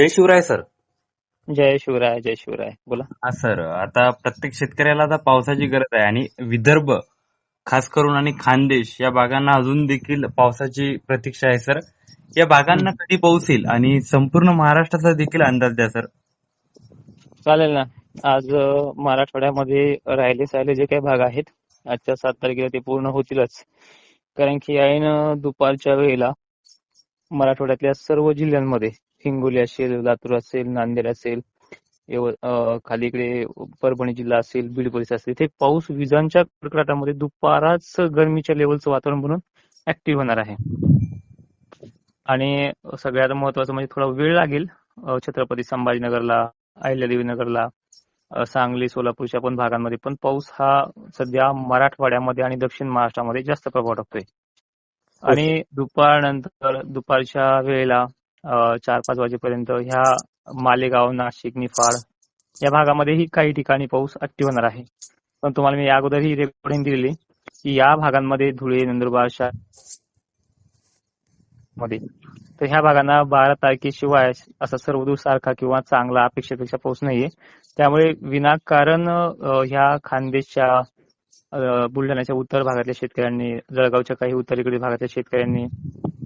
जय Shivray sir. जय शिवराय जय शिवराय. बोला. हा सर आता प्रत्येक शेतकऱ्याला आता पावसाची गरज आहे आणि विदर्भ खास करून आणि खानदेश या भागांना अजून देखील पावसाची प्रतीक्षा आहे सर. या भागांना कधी पाऊस येईल? आणि संपूर्ण महाराष्ट्राचा देखील अंदाज द्या सर. चालेल ना. आज मराठवाड्यामध्ये राहिले साहिले जे काही भाग आहेत आजच्या सात तारखेला ते पूर्ण होतीलच. कारण की ऐन अ, दुपारच्या वेळेला मराठवाड्यातल्या सर्व जिल्ह्यांमध्ये हिंगोली असेल लातूर असेल नांदेड असेल खाली इकडे परभणी जिल्हा असेल बीड परिसर असेल इथे पाऊस विजांच्या कडकडाटामध्ये दुपाराच गरमीच्या लेवलचं वातावरण बनून ऍक्टिव्ह होणार आहे. आणि सगळ्यात महत्वाचं म्हणजे थोडा वेळ लागेल छत्रपती संभाजीनगरला अहिल्यादेवी नगरला अ, सांगली सोलापूरच्या पण भागांमध्ये पण पाऊस हा सध्या मराठवाड्यामध्ये आणि दक्षिण महाराष्ट्रामध्ये जास्त प्रभाव टाकतोय. आणि दुपारनंतर दुपारच्या वेळेला चार पाच वाजेपर्यंत ह्या मालेगाव नाशिक निफाड या भागामध्येही काही ठिकाणी पाऊस ऍक्टिव्ह होणार आहे. पण तुम्हाला मी या अगोदरही रेकॉर्डिंग दिलेली की या भागांमध्ये धुळे नंदुरबारमध्ये. तर ह्या भागांना बारा तारखेशिवाय असा सर्वदूर सारखा किंवा चांगला अपेक्षेपेक्षा पाऊस नाहीये. त्यामुळे विनाकारण ह्या खानदेशच्या बुलढाण्याच्या उत्तर भागातल्या शेतकऱ्यांनी जळगावच्या काही उत्तरेकडील भागातल्या शेतकऱ्यांनी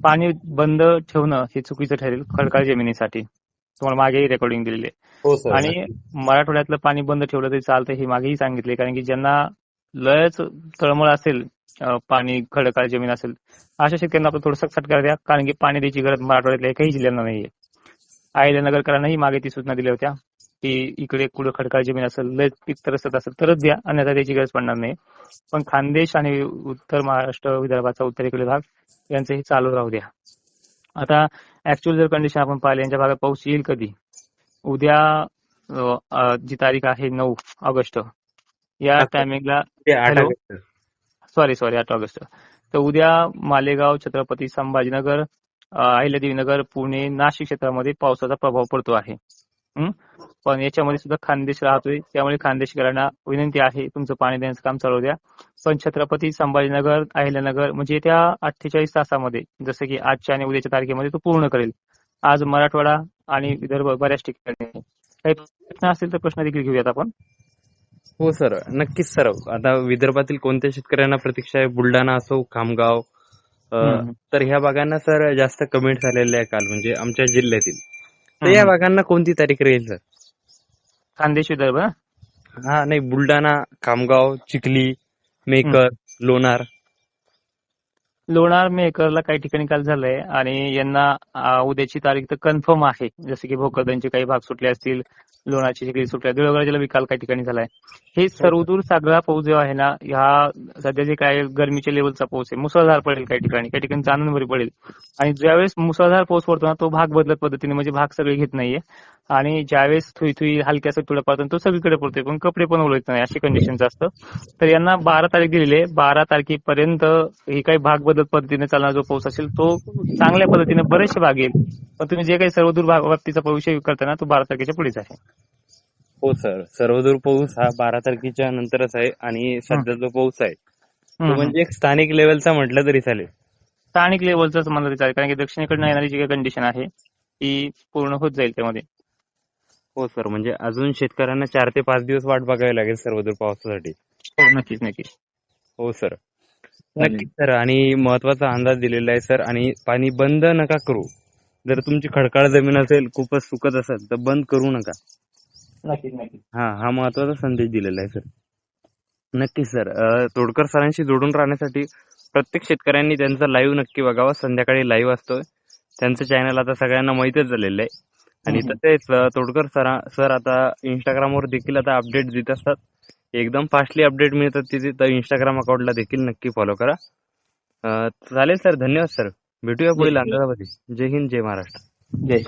पाणी बंद ठेवणं हे चुकीचं ठरेल खडकाळ जमिनीसाठी. तुम्हाला मागेही रेकॉर्डिंग दिलेली आहे. हो आणि मराठवाड्यातलं पाणी बंद ठेवलं तरी चालतं हे मागेही सांगितले कारण की ज्यांना लयच तळमळ असेल पाणी खडकाळ जमीन असेल अशा शेतकऱ्यांना आपण थोडं सटकार द्या कारण की पाणी द्यायची गरज मराठवाड्यातल्या एकही जिल्ह्यांना नाहीये. अहिल्यानगरकरांनाही मागे ती सूचना दिल्या होत्या. की इकडे कुठं खडकाळ जमीन असेल लय पीक तरसत असेल तरच द्या. अन्यथा त्याची गरज पडणार नाही. पण खानदेश आणि उत्तर महाराष्ट्र विदर्भाचा उत्तरेकडील भाग यांचंही चालू राहू द्या. आता ऍक्च्युअल जर कंडिशन आपण पाहिले यांच्या भागात पाऊस येईल कधी? उद्या जी तारीख आहे नऊ ऑगस्ट. या. टायमिंगला. सॉरी सॉरी आठ ऑगस्ट. तर उद्या मालेगाव छत्रपती संभाजीनगर अ, अहिल्यादेवी नगर पुणे नाशिक क्षेत्रामध्ये पावसाचा प्रभाव पडतो आहे? पण याच्यामध्ये सुद्धा खानदेश राहतोय. त्यामुळे खानदेशकरांना विनंती आहे तुमचं पाणी देण्याचं काम चालू द्या. पण छत्रपती संभाजीनगर अहिल्यानगर म्हणजे येत्या अठ्ठेचाळीस तासामध्ये जसं की आजच्या आणि उद्याच्या तारखेमध्ये तो पूर्ण करेल. आज मराठवाडा आणि विदर्भ बऱ्याच ठिकाणी काही प्रश्न असतील तर प्रश्न देखील घेऊयात आपण. हो सर. नक्कीच सर. आता विदर्भातील कोणत्या शेतकऱ्यांना प्रतीक्षा आहे? बुलढाणा असो खामगाव. तर ह्या भागांना सर जास्त कमेंट आलेल्या आहे काल म्हणजे आमच्या जिल्ह्यातील. तर या. भागांना कोणती तारीख राहील सर? खानदेश विदर्भ हा नाही बुलढाणा खामगाव चिखली मेकर लोणार. लोणार मेकरला काही ठिकाणी काल झालंय आणि यांना उद्याची तारीख तर कन्फर्म आहे. जसे की भोकरदनचे काही भाग सुटले असतील लोणारचे काही सुटले देवळगाव बी काल काही ठिकाणी झालाय. हे सर्वदूर सगळा पाऊस जो आहे ना ह्या सध्या जे काय गरमीच्या लेवलचा पाऊस आहे मुसळधार पडेल काही ठिकाणी काही ठिकाणी चांदणभरी पडेल. आणि ज्यावेळेस मुसळधार पाऊस पडतो ना तो भाग बदलत पद्धतीने म्हणजे भाग सगळे घेत नाहीये. आणि ज्यावेळेस थुई थुई हलक्याचा तुळा पडतो तो सगळीकडे पडतोय पण कपडे पण ओळखत नाही अशी कंडिशन असतं. तर यांना बारा तारीख दिलेली आहे. बारा तारखेपर्यंत ही काही भाग बदलत पद्धतीने चालणारा जो पाऊस असेल तो चांगल्या पद्धतीने बरेचसे भाग येईल. पण तुम्ही जे काही सर्वदूर बाबतीचा विषय करताना तो बारा तारखेच्या पुढेच आहे. हो सर. सर्वदूर पाऊस हा बारा तारखेच्या नंतरच आहे आणि सध्या जो पाऊस आहे तो. म्हणजे एक स्थानिक लेवलचा म्हटलं तरी चालेल. स्थानिक लेवलचाच मला तरी चालेल. कारण की दक्षिणेकडनं येणारी जी काही कंडिशन आहे ती पूर्ण होत जाईल त्यामध्ये. हो सर. म्हणजे अजून शेतकऱ्यांना चार ते पाच दिवस वाट बघावी लागेल सर्वदूर पावसासाठी. हो नक्कीच नक्कीच. हो सर. नक्कीच सर. आणि महत्त्वाचा अंदाज दिलेला आहे सर. आणि पाणी बंद नका करू. जर तुमची खडकाळ जमीन असेल खूपच सुकत असेल तर बंद करू नका. नक्कीच नक्कीच. हा हा महत्त्वाचा संदेश दिलेला आहे सर. नक्कीच सर. तोडकर सरांशी जोडून राहण्यासाठी प्रत्येक शेतकऱ्यांनी त्यांचा लाईव्ह नक्की बघावा. संध्याकाळी लाईव्ह असतोय. त्यांचं चॅनल आता सगळ्यांना माहितच झालेलं आहे. आणि. तसेच तोडकर सरा सर आता इंस्टाग्रामवर देखील आता अपडेट देत असतात. एकदम फास्टली अपडेट मिळतात तिथे तर इंस्टाग्राम अकाउंटला देखील नक्की फॉलो करा. चालेल सर धन्यवाद सर भेटूया पुढील अंदाजामध्ये. जय हिंद जय महाराष्ट्र. जय